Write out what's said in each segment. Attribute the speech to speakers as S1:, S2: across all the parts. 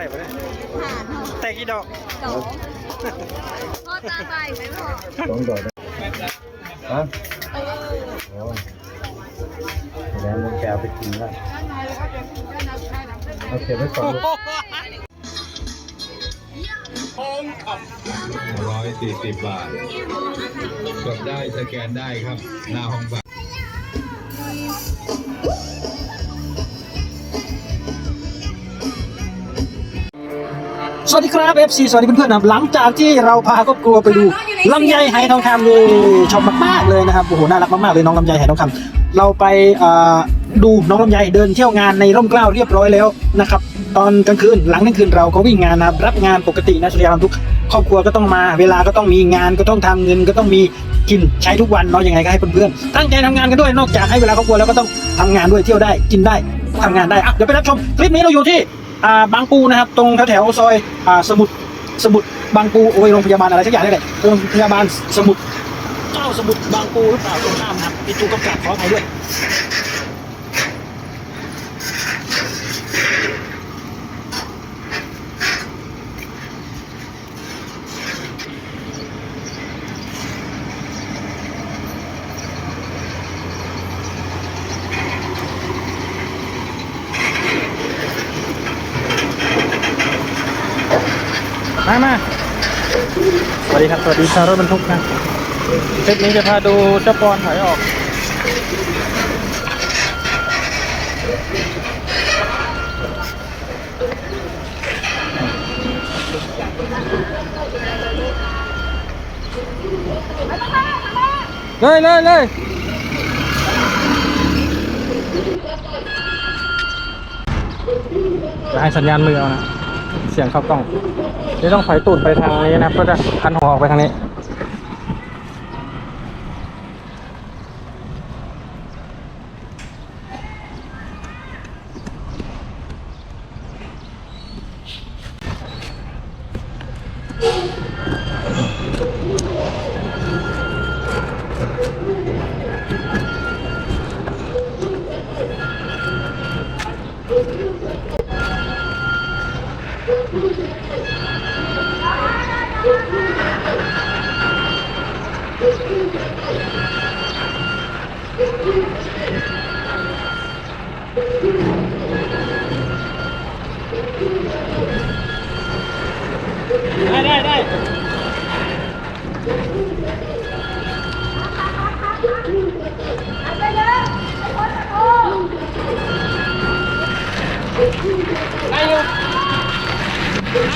S1: ไหร่วะเนี่ย
S2: หาเนาะ
S1: แต่กี่ดอก
S2: สองพ่อตาไปไหมพ่อ
S3: สองดอกนะฮะ
S2: เออ
S3: โอ้แล้วลุงแกเอาไปกินแล้วเอาเก็บไว้ก่อนลูก
S4: ร้อยสี่สิบบาท กดได้สแกนได้ครับ หน้าห้องบัตร
S1: วัสดีครับ FC สวัสดีเพื่อนๆนะหลังจากที่เราพาครอบครัวไปดูลำไยไหทองคำเลยชอบมากๆเลยนะครับโอ้โหน่ารักมากๆเลยน้องลำไยไหทองคำเราไปดูน้องลำไยเดินเที่ยวงานในร่มเกล้าเรียบร้อยแล้วนะครับตอนกลางคืนหลังกลางคืนเราก็วิ่งงานนะรับงานปกตินะสุริยาทุกครอบครัวก็ต้องมาเวลาก็ต้องมีงานก็ต้องทำเงินก็ต้องมีกินใช้ทุกวันเนาะยังไงก็ให้เพื่อนๆตั้งใจทำงานกันด้วยนอกจากให้เวลาครอบครัวแล้วก็ต้องทำงานด้วยเที่ยวได้กินได้ทำงานได้อะเดี๋ยวไปรับชมคลิปนี้เราอยู่ที่ อ่าบางปูนะครับ ตรงแถวๆซอยอ่าสมุทรสมุทรบางปูโอ้ยโรงพยาบาลอะไรสักอย่างนี่แหละโรงพยาบาลสมุทรเจ้าสมุทรบางปูหรือเปล่าตรงข้ามนครับพี่จูกำกับขออภัยด้วย มามาสวัสดีครับ สวัสดีชาวรถบรรทุกนะคลิปนี้จะพาดูเจ้าปอนถอยออก เลยเลยเลยจะให้สัญญาณมือเอานะ เสียงเข้ากล้อง เดี๋ยวต้องถอยตูดไปทางนี้นะครับ ก็จะพันหัวออกไปทางนี้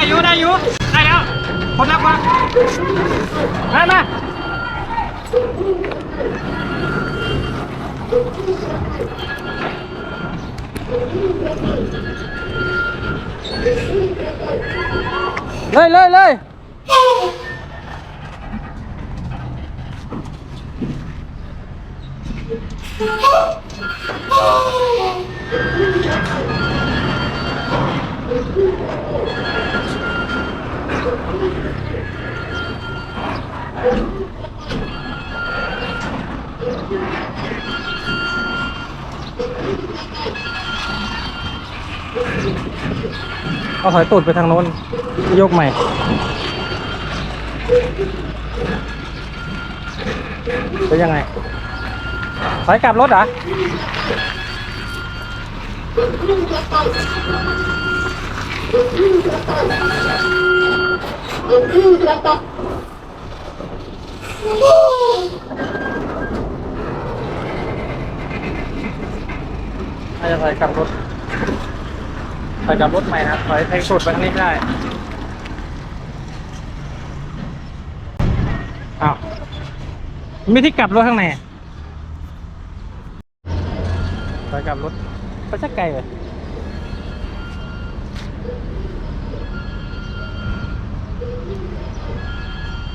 S1: อยู่ได้อยู่ได้แล้วคนนับมามามาเลยเลยเลย เอาถอยตูดไปทางโน้นยกใหม่ เป็นยังไง ถอยกลับรถเหรอ น่าจะถอยกลับรถถอยกลับรถใหม่นะถอยแทงสุดไปทางนี้ไม่ได้ อ้าวมีที่กลับรถข้างในถอยกลับรถก็จะไกลเลย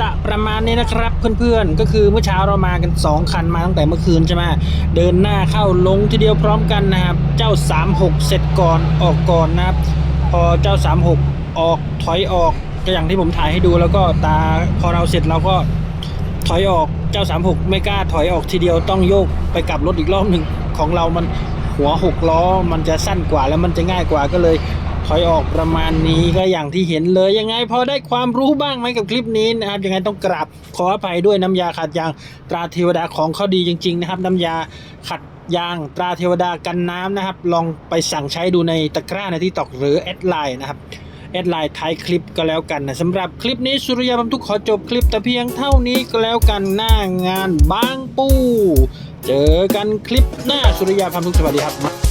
S1: จะประมาณนี้นะครับเพื่อนๆ ก็คือเมื่อเช้าเรามากัน 2 คันมาตั้งแต่เมื่อคืนใช่ไหมเดินหน้าเข้าลงทีเดียวพร้อมกันนะครับ เจ้า 36 เสร็จก่อนออกก่อนนะครับ พอเจ้า 36 ออกถอยออกก็อย่างที่ผมถ่ายให้ดูแล้วก็ตาพอเราเสร็จเราก็ถอยออกเจ้า 36 ไม่กล้าถอยออกทีเดียวต้องโยกไปกลับรถอีกรอบหนึ่งของเรามันหัวหกล้อมันจะสั้นกว่าแล้วมันจะง่ายกว่าก็เลย ถอยออกประมาณนี้ก็อย่างที่เห็นเลยยังไงพอได้ความรู้บ้างไหมกับคลิปนี้นะครับยังไงต้องกราบขออภัยด้วยน้ำยาขัดยางตราเทวดาของเขาดีจริง ๆ นะครับ น้ำยาขัดยางตราเทวดากันน้ำนะครับ ลองไปสั่งใช้ดูในตะกร้าในที่ตอกหรือแอดไลน์นะครับแอดไลน์ท้ายคลิปก็แล้วกันนะสำหรับคลิปนี้สุริยาบรรทุกขอจบคลิปแต่เพียงเท่านี้ก็แล้วกันหน้างานบางปู เจอกันคลิปหน้าสุริยาพันทุกสวัสดีครับ